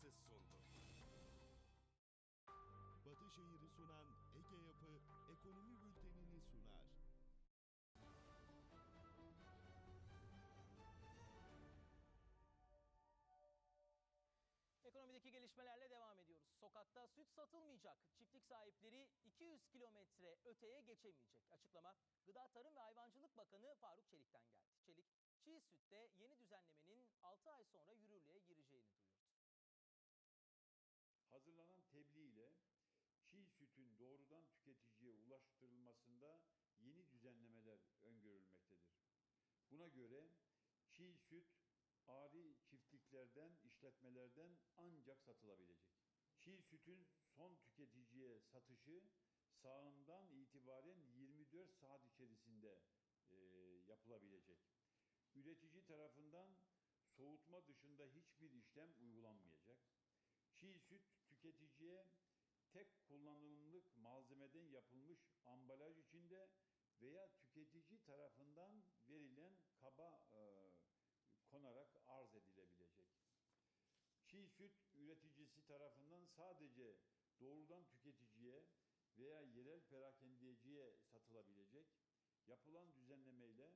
size sundu. Batışehir'i sunan Ege Yapı ekonomi bültenini sunar. Ekonomideki gelişmelerle devam ediyoruz. Sokakta süt satılmayacak. Çiftlik sahipleri 200 kilometre öteye geçemeyecek. Açıklama Gıda Tarım ve Hayvancılık Bakanı Faruk Çelik'ten geldi. Çelik, çiğ sütte yeni düzenlemenin 6 ay sonra yürürlüğe gireceği tüketiciye ulaştırılmasında yeni düzenlemeler öngörülmektedir. Buna göre çiğ süt ari çiftliklerden, işletmelerden ancak satılabilecek. Çiğ sütün son tüketiciye satışı sağından itibaren 24 saat içerisinde e, yapılabilecek. Üretici tarafından soğutma dışında hiçbir işlem uygulanmayacak. Çiğ süt tüketiciye tek kullanımlık malzemeden yapılmış ambalaj içinde veya tüketici tarafından verilen kaba e, konarak arz edilebilecek. Çiğ süt üreticisi tarafından sadece doğrudan tüketiciye veya yerel perakendeciye satılabilecek. Yapılan düzenlemeyle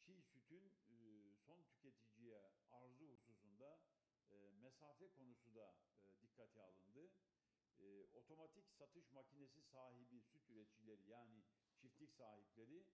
çiğ sütün e, son tüketiciye arzı hususunda e, mesafe konusu da e, dikkate alındı. E, otomatik satış makinesi sahibi süt üreticileri yani çiftlik sahipleri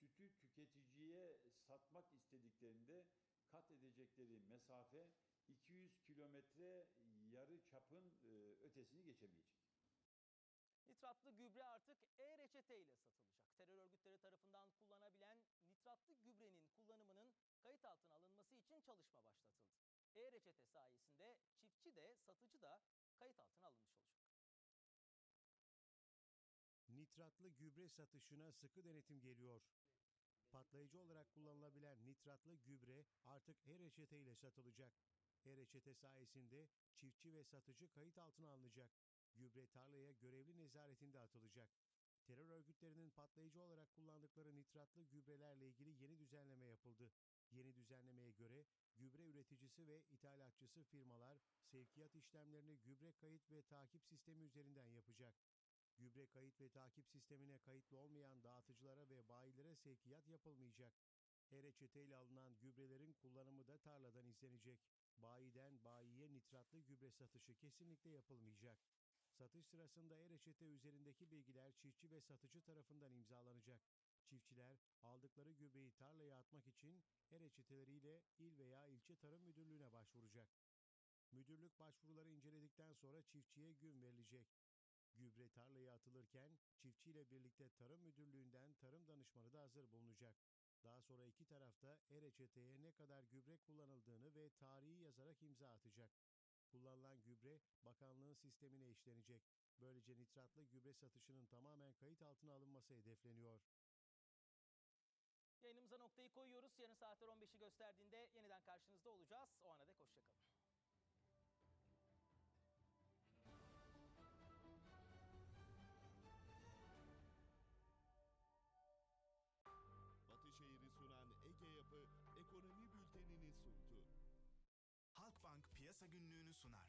sütü tüketiciye satmak istediklerinde kat edecekleri mesafe 200 kilometre yarı çapın e, ötesini geçemeyecek. Nitratlı gübre artık e-reçete ile satılacak. Terör örgütleri tarafından kullanabilen nitratlı gübrenin kullanımının kayıt altına alınması için çalışma başlatıldı. E-reçete sayesinde çiftçi de satıcı da kayıt altına alınmış olacak. Nitratlı gübre satışına sıkı denetim geliyor. Patlayıcı olarak kullanılabilen nitratlı gübre artık e-reçete ile satılacak. E-reçete sayesinde çiftçi ve satıcı kayıt altına alınacak. Gübre tarlaya görevli nezaretinde atılacak. Terör örgütlerinin patlayıcı olarak kullandıkları nitratlı gübrelerle ilgili yeni düzenleme yapıldı. Yeni düzenlemeye göre gübre üreticisi ve ithalatçısı firmalar sevkiyat işlemlerini gübre kayıt ve takip sistemi üzerinden yapacak. Gübre kayıt ve takip sistemine kayıtlı olmayan dağıtıcılara ve bayilere sevkiyat yapılmayacak. E-reçete ile alınan gübrelerin kullanımı da tarladan izlenecek. Bayiden bayiye nitratlı gübre satışı kesinlikle yapılmayacak. Satış sırasında e-reçete üzerindeki bilgiler çiftçi ve satıcı tarafından imzalanacak. Çiftçiler aldıkları gübreyi tarlaya atmak için e-reçeteleriyle il veya ilçe tarım müdürlüğüne başvuracak. Müdürlük başvuruları inceledikten sonra çiftçiye gün verilecek. Gübre tarlaya atılırken çiftçiyle birlikte Tarım Müdürlüğü'nden tarım danışmanı da hazır bulunacak. Daha sonra iki tarafta e-reçeteye ne kadar gübre kullanıldığını ve tarihi yazarak imza atacak. Kullanılan gübre bakanlığın sistemine işlenecek. Böylece nitratlı gübre satışının tamamen kayıt altına alınması hedefleniyor. Yayınımıza noktayı koyuyoruz. Yarın saatler 15'i gösterdiğinde yeniden karşınızda olacağız. O ana dek hoşçakalın. Piyasa günlüğünü sunar.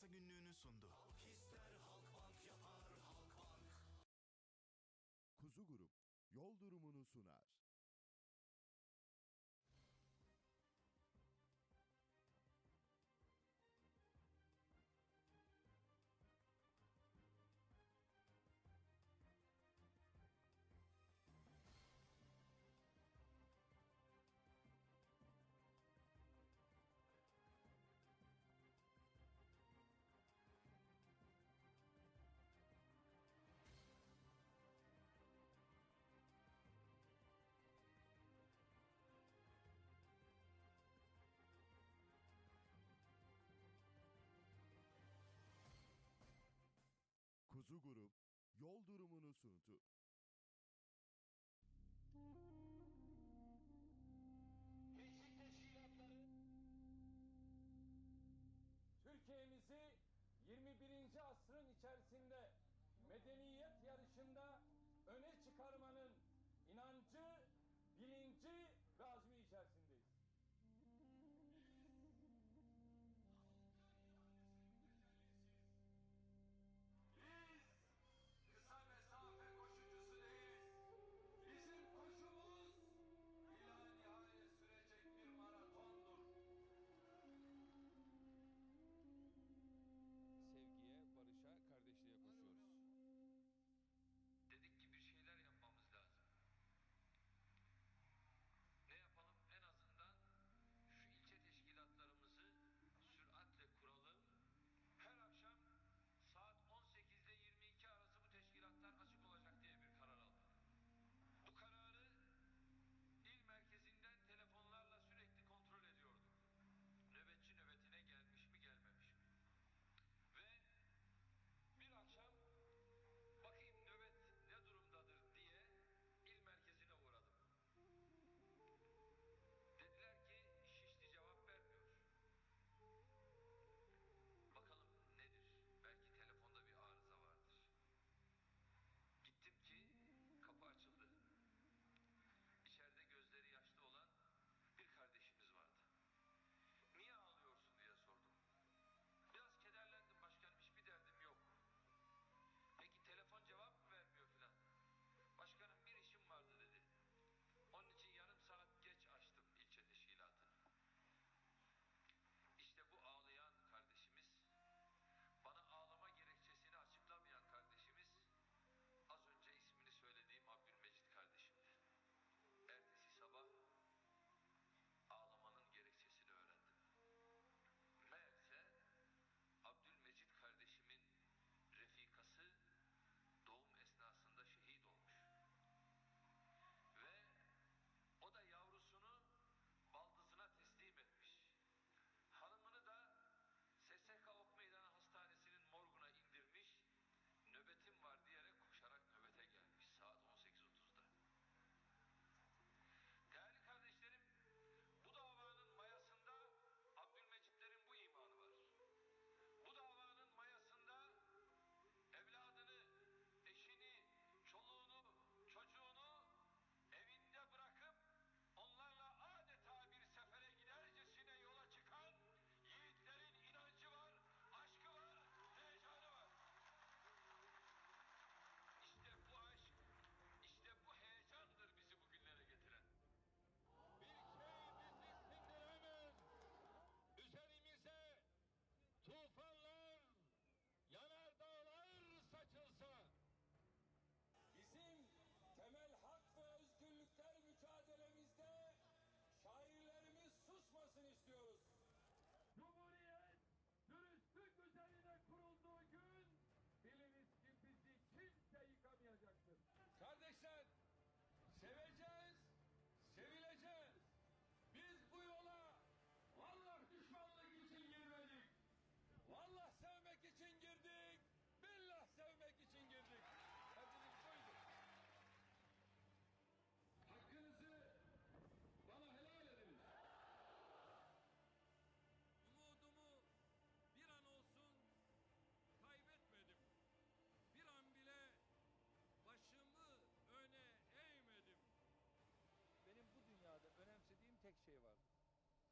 Piyasa günlüğünü sundu. Kuzu Grup yol durumunu sunar. yol durumunu sundu. Gençlik teşkilatları Türkiye'mizi 21. asrın içerisinde medeniyet yarışında öne çıkarmanın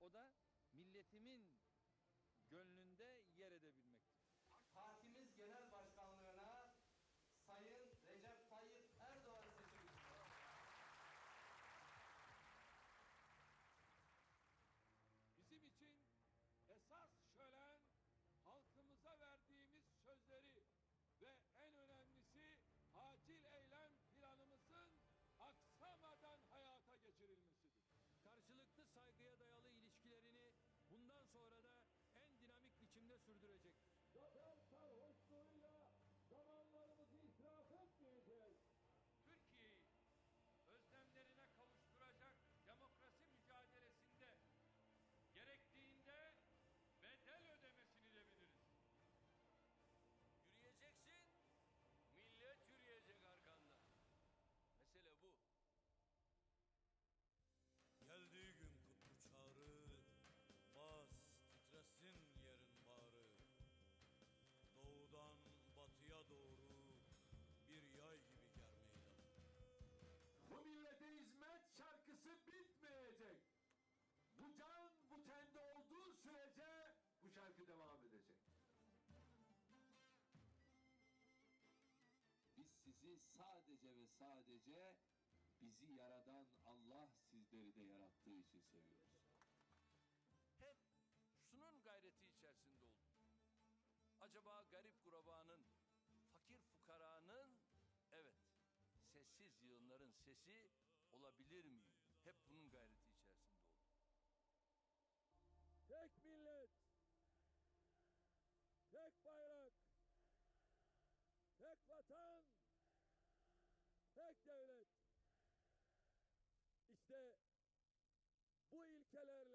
O da milletimin gönlünde sürdürecektir. Sizi sadece ve sadece bizi yaradan Allah sizleri de yarattığı için seviyoruz. Hep şunun gayreti içerisinde olduk. Acaba garip kurabanın, fakir fukaranın, evet sessiz yığınların sesi olabilir miyim? Hep bunun gayreti içerisinde olduk. Tek millet, tek bayrak, tek vatan, tek devlet. İşte bu ilkeler